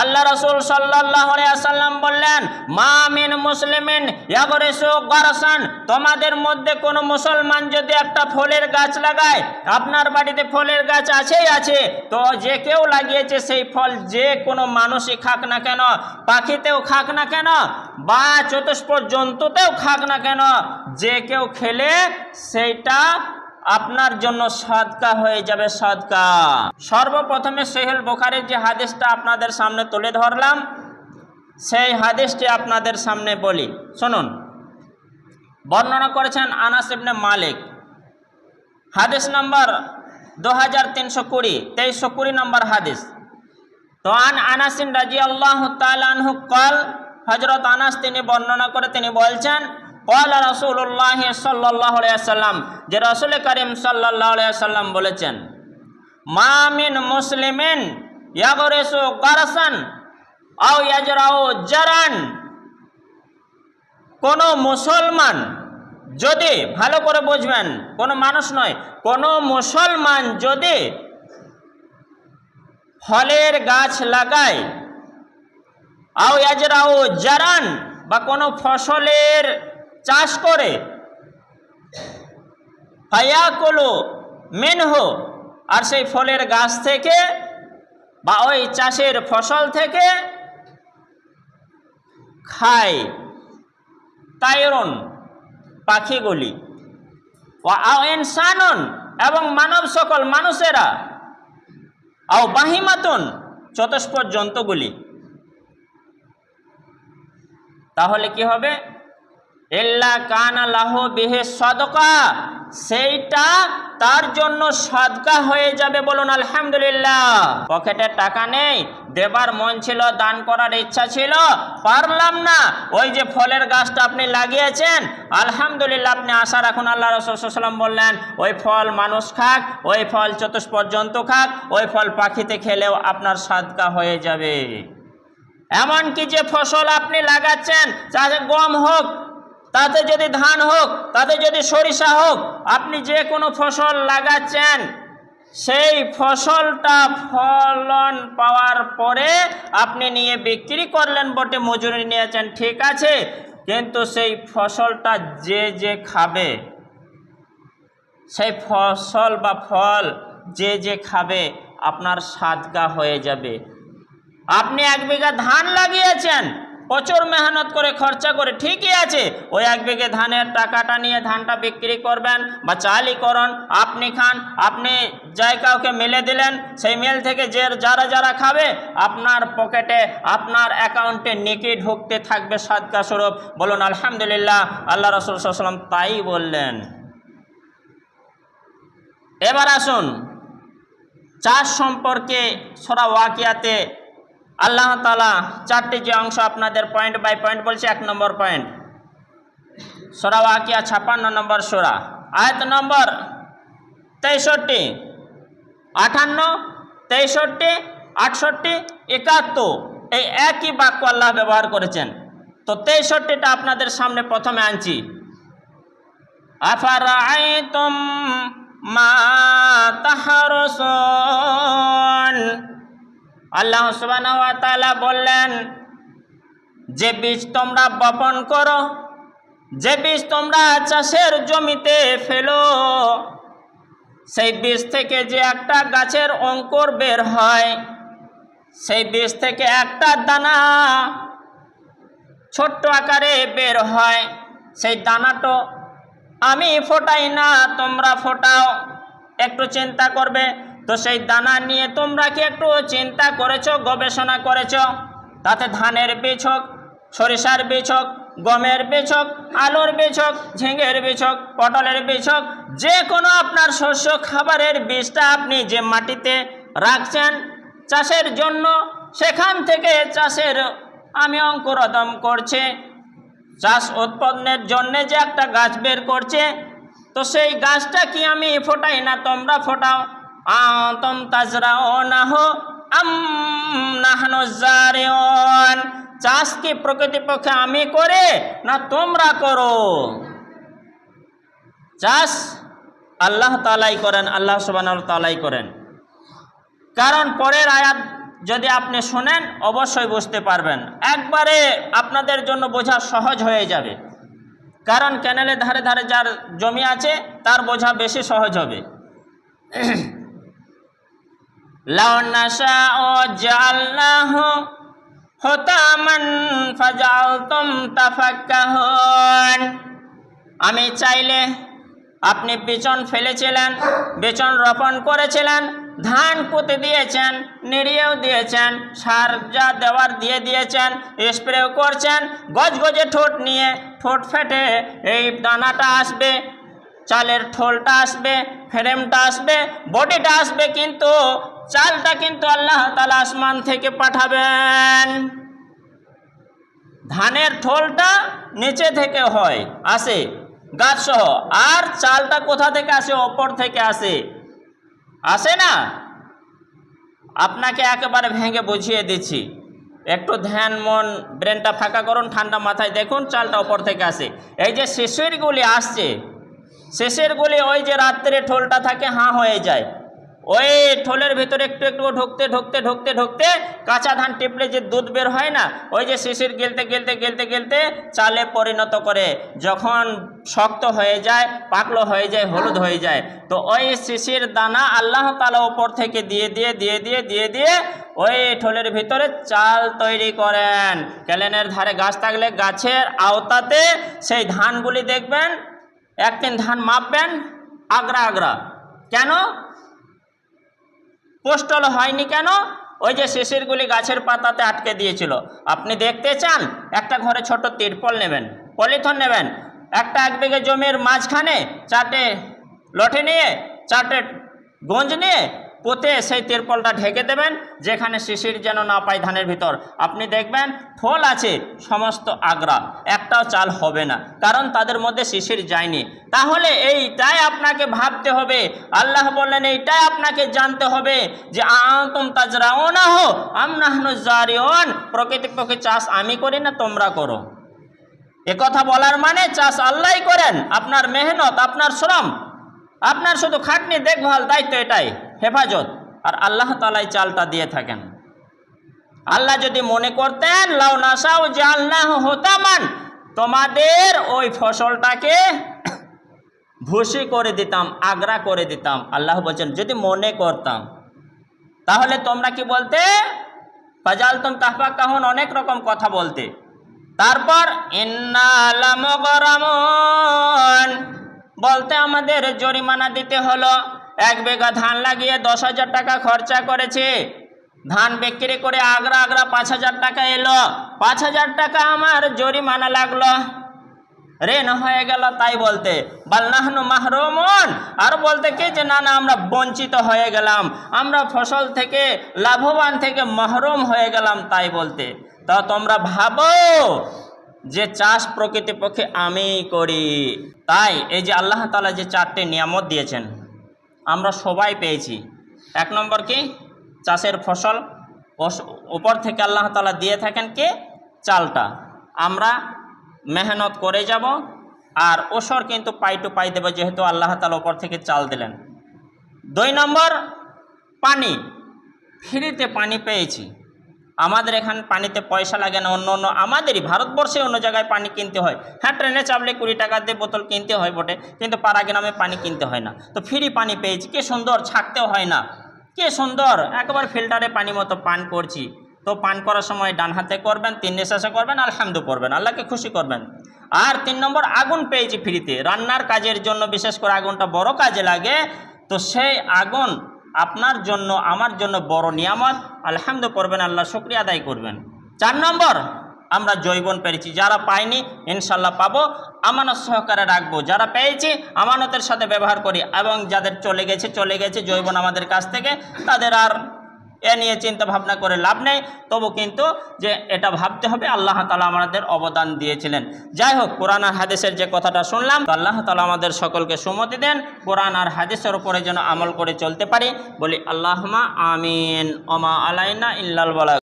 আল্লাহ রসুল সাল্লাহ সাল্লাম বললেন, মা মিন মুসলিমিন গারসান, তোমাদের মধ্যে কোনো মুসলমান যদি একটা ফলের গাছ লাগায়, আপনার বাড়িতে ফলের গাছ আছেই আছে, তো যে কেউ লাগিয়েছে সেই ফল যে কোনো মানুষই খাক না কেন, পাখিতেও খাক না কেন, বা চতুষ্প জন্তুতেও খাক না কেন, যে কেউ খেলে সেইটা আপনার জন্য সদকা হয়ে যাবে সদকা। সর্বপ্রথমে সোহেল বোখারের যে হাদিসটা আপনাদের সামনে তুলে ধরলাম, সেই হাদিসটি আপনাদের সামনে বলি। শুনুন। বর্ণনা করেছেন আনাস ইবনে মালিক। হাদিস নম্বর দু হাজার তিনশো কুড়ি, তেইশশো কুড়ি নম্বর হাদিস। তো আন আনাসিন রাজি আল্লাহ তালু কল হজরত আনাস তিনি বর্ণনা করে তিনি বলছেন কল রসুল্লাহ সাল্লাহ সাল্লাম যে রসুল করিম সাল্লাহ সাল্লাম বলেছেন মামিন মুসলিমিন ইয়াগরেসু গারসান আও ইয়াজরাও জারান। কোনো মুসলমান যদি, ভালো করে বুঝবেন, কোনো মানুষ নয়, কোনো মুসলমান যদি ফলের গাছ লাগায়, আও ইয়াজরাও জারান, বা কোনো ফসলের চাষ করে। ফায়াকুলু মিনহু, আর সেই ফলের গাছ থেকে বা ওই চাষের ফসল থেকে খায় তাইরন পাখিগুলি। ইনসানন, এবং মানব সকল মানুষেরা। আও বাহিমাতুন, চতুষ্পদ জন্তুগুলি। তাহলে কি হবে? এল্লা কানা লাহ বিহে সদকা, সেইটা তার জন্য সদকা হয়ে যাবে বলুন আলহামদুলিল্লাহ। পকেটে টাকা নেই, দেবার মন ছিল, দান করার ইচ্ছা ছিল, পারলাম না। ওই যে ফলের গাছটা আপনি লাগিয়েছেন, আলহামদুলিল্লাহ আপনি আশা রাখুন, আল্লাহ রসুলাম বললেন, ওই ফল মানুষ খাক, ওই ফল চতুষ্পদ জন্তু খাক, ওই ফল পাখিতে খেলেও আপনার সাদকা হয়ে যাবে। এমনকি যে ফসল আপনি লাগাচ্ছেন গম হোক তাতে যদি ধান হোক, তাতে যদি সরিষা হোক, আপনি যে কোনো ফসল লাগাচ্ছেন, সেই ফসলটা ফলন পাওয়ার পরে আপনি নিয়ে বিক্রি করলেন বটে, মজুরি নিয়েছেন, ঠিক আছে, কিন্তু সেই ফসলটা যে যে খাবে, সেই ফসল বা ফল যে যে খাবে, আপনার সাদগা হয়ে যাবে। আপনি এক বিঘা ধান লাগিয়েছেন প্রচুর মেহনত করে, খরচা করে, ঠিকই আছে। ওই এক বিঘে ধানের টাকাটা নিয়ে ধানটা বিক্রি করবেন বা চালই করুন, আপনি খান, আপনি যাই কাউকে মেলে দিলেন, সেই মেল থেকে যে যারা যারা খাবে, আপনার পকেটে, আপনার অ্যাকাউন্টে নেকি ঢুকতে থাকবে সাদকা স্বরূপ। বলুন, আলহামদুলিল্লাহ, আল্লাহ রসুল সাল্লাম তাই বললেন। এবার আসুন, চাষ সম্পর্কে সরা ওয়াকিয়াতে আল্লাহ তালা চারটি যে অংশ আপনাদের পয়েন্ট বাই পয়েন্ট বলছে, এক নম্বর পয়েন্ট সোরা ওয়াকিয়া, ছাপ্পান্ন নম্বর সোরা। আয়ত নম্বর তেষট্টি আটান্ন তেষট্টি, আটষট্টি, একাত্তর। এই একই বাক্য আল্লাহ ব্যবহার করেছেন। তো তেষট্টিটা আপনাদের সামনে প্রথমে আনছি। আফারাইতুম মা তাহারসন? আল্লাহ তাআলা বললেন, যে বীজ তোমরা বপন করো, যে বীজ তোমরা চাষের জমিতে ফেলো, সেই বীজ থেকে যে একটা গাছের অঙ্কুর বের হয়, সেই বীজ থেকে একটা দানা ছোট্ট আকারে বের হয়, সেই দানাটো আমি ফোটাই না, তোমরা ফোটাও, একটু চিন্তা করবে তো সেই দানা নিয়ে তোমরা কি একটু চিন্তা করেছ, গবেষণা করেছ? তাতে ধানের বীজ হোক সরিষার বীজ হোক গমের বীজ হোক আলুর বীজ হোক ঝিঙের বীজ হোক পটলের বীজ হোক যে কোনো আপনার শস্য খাবারের বীজটা আপনি যে মাটিতে রাখছেন চাষের জন্য, সেখান থেকে চাষের আমি অঙ্কুরোদম করছে। চাষ উৎপন্নের জন্যে যে একটা গাছ বের করছে, তো সেই গাছটা কি আমি ফোটাই না তোমরা ফোটাও? আতম তাজরাও না হো আম নাহনু জারিউন। চাষ কি প্রকৃতিপক্ষে আমি করে না তোমরা করো? চাষ আল্লাহ তালাই করেন, আল্লাহ সুবান তালাই করেন। কারণ পরের আয়াত যদি আপনি শোনেন, অবশ্যই বুঝতে পারবেন। একবারে আপনাদের জন্য বোঝা সহজ হয়ে যাবে। কারণ ক্যানেলের ধারে ধারে যার জমি আছে, তার বোঝা বেশি সহজ হবে। আমি চাইলে আপনি বিচন ফেলেছিলেন, বিচন রোপণ করেছিলেন, ধান পুঁতে দিয়েছেন, নিড়িয়েও দিয়েছেন, সার যা দেওয়ার দিয়ে দিয়েছেন, স্প্রেও করছেন গজ গজে ঠোঁট নিয়ে ঠোঁট ফেটে এই দানাটা আসবে, চালের ঠোলটা আসবে, ফ্রেমটা আসবে, বডিটা আসবে, কিন্তু চালটা কিন্তু আল্লাহ তালা আসমান থেকে পাঠাবেন। ধানের ঠোলটা নিচে থেকে হয়, আসে গাছ সহ আর চালটা কোথা থেকে আসে? ওপর থেকে আসে। আসে না? আপনাকে একেবারে ভেঙে বুঝিয়ে দিচ্ছি। একটু ধ্যান, মন, ব্রেনটা ফাঁকা করুন, ঠান্ডা মাথায় দেখুন, চালটা ওপর থেকে আসে। এই যে শিশিরগুলি আসছে শিশিরগুলি ওই যে রাত্রে ঠোলটা থাকে, হাঁ হয়ে যায়। ওই ঠোলের ভিতরে একটু একটু ঢুকতে ঢুকতে ঢুকতে ঢুকতে কাঁচা ধান টিপলে যে দুধ বের হয় না, ওই যে শিশির গেলতে গেলতে গেলতে গেলতে চালে পরিণত করে যখন শক্ত হয়ে যায়, পাকলো হয়ে যায়, হলুদ হয়ে যায়, তো ওই শিশির দানা আল্লাহ তালা ওপর থেকে দিয়ে দিয়ে দিয়ে দিয়ে দিয়ে দিয়ে ওই ঠোলের ভিতরে চাল তৈরি করেন। ক্যালেনের ধারে গাছ থাকলে গাছের আওতাতে সেই ধানগুলি দেখবেন, একদিন ধান মাপবেন, আগ্রা আগ্রা। কেন? পোস্টল হয়নি কেন? ওই যে শিশিরগুলি গাছের পাতাতে আটকে দিয়েছিল। আপনি দেখতে চান? একটা ঘরে ছোট তিরপল নেবেন, পলিথন নেবেন, একটা এক বিঘে জমির মাঝখানে চারটে লঠে নিয়ে, চারটে গঞ্জ নিয়ে পোতে সেই তিরপলটা ঢেকে দেবেন, যেখানে শিশির যেন না পায় ধানের ভিতর। আপনি দেখবেন ফল আছে, সমস্ত আগ্রা, একটাও চাল হবে না, কারণ তাদের মধ্যে শিশির যায়নি। তাহলে এইটাই আপনাকে ভাবতে হবে। আল্লাহ বললেন, এইটাই আপনাকে জানতে হবে যে আতুম তাজরাও না হো আমনাহনু জারিওন প্রকৃতি পক্ষে চাষ আমি করি না, তোমরা করো। কথা বলার মানে চাষ আল্লাহই করেন। আপনার মেহনত, আপনার শ্রম, আপনার শুধু খাটনি দেখভাল দায়িত্ব এটাই। হেফাজত। আর আল্লাহ তালাই চালটা দিয়ে থাকেন। আল্লাহ যদি মনে করতেন, লাউ নাসাও যে আল্লাহ হতামান তোমাদের ওই ফসলটাকে ভুসি করে দিতাম, আগ্রা করে দিতাম। আল্লাহ বলছেন, যদি মনে করতাম, তাহলে তোমরা কি বলতে? ফাজালতুম তাহবা কাহন অনেক রকম কথা বলতে। তারপর বলতে আমাদের জরিমানা দিতে হলো। এক বিঘা ধান লাগিয়ে দশ হাজার টাকা খরচা করেছে। ধান বিক্রি করে আগ্রা আগ্রা পাঁচ হাজার টাকা এলো। পাঁচ হাজার টাকা আমার জরিমানা লাগল। ঋণ হয়ে গেল তাই বলতে বালনাহনু মাহরুমন। আর বলতে কি যে, না না, আমরা বঞ্চিত হয়ে গেলাম। আমরা ফসল থেকে লাভবান থেকে মাহরুম হয়ে গেলাম তাই বলতে। তা তোমরা ভাবো যে, চাষ প্রকৃতিপক্ষে আমি করি। তাই এই যে আল্লাহ তালা যে চারটে নিয়ামত দিয়েছেন আমরা সবাই পেয়েছি। এক নম্বর কি? চাষের ফসল। ওপর থেকে আল্লাহ তালা দিয়ে থাকেন কে? চালটা। আমরা মেহনত করে যাব আর ওসর কিন্তু পাই টু পাই দেবে যেহেতু আল্লাহ তালা ওপর থেকে চাল দিলেন। দুই নম্বর, পানি। ফ্রিতে পানি পেয়েছি। আমাদের এখানে পানিতে পয়সা লাগে না, অন্য অন্য আমাদেরই, ভারতবর্ষে অন্য জায়গায় পানি কিনতে হয়। হ্যাঁ ট্রেনে চাপলে কুড়ি টাকা দিয়ে বোতল কিনতে হয় বটে, কিন্তু পাড়া গ্রামে পানি কিনতে হয় না। তো ফ্রি পানি পেয়েছি, কে সুন্দর ছাকতেও হয় না। কে সুন্দর, একবার ফিল্টারে পানি মতো পান করছি। তো পান করার সময় ডান হাতে করবেন, তিন নিঃশ্বাসে করবেন, আলহামদু করবেন, আল্লাহকে খুশি করবেন। আর তিন নম্বর, আগুন পেয়েছি ফ্রিতে। রান্নার কাজের জন্য বিশেষ করে আগুনটা বড় কাজে লাগে, তো সেই আগুন আপনার জন্য, আমার জন্য বড় নিয়ামত। আলহামদু করবেন, আল্লাহ শুক্রিয়া আদায় করবেন। চার নম্বর, আমরা জৈবন পেরেছি। যারা পাইনি ইনশাল্লাহ পাবো। আমানত সহকারে রাখব। যারা পেয়েছি, আমানতের সাথে ব্যবহার করি। এবং যাদের চলে গেছে চলে গেছে জৈবন আমাদের কাছ থেকে, তাদের আর এ নিয়ে চিন্তা ভাবনা করে লাভ নেই। তবু কিন্তু যে এটা ভাবতে হবে, আল্লাহ তালা আমাদের অবদান দিয়েছিলেন। যাই হোক, কোরআন আর হাদিসের যে কথাটা শুনলাম আল্লাহ তালা আমাদের সকলকে সুমতি দেন, কোরআন আর হাদিসের উপরে যেন আমল করে চলতে পারি। বলি আল্লাহমা আমিন ওমা আলাইনা ইল্লাল বলা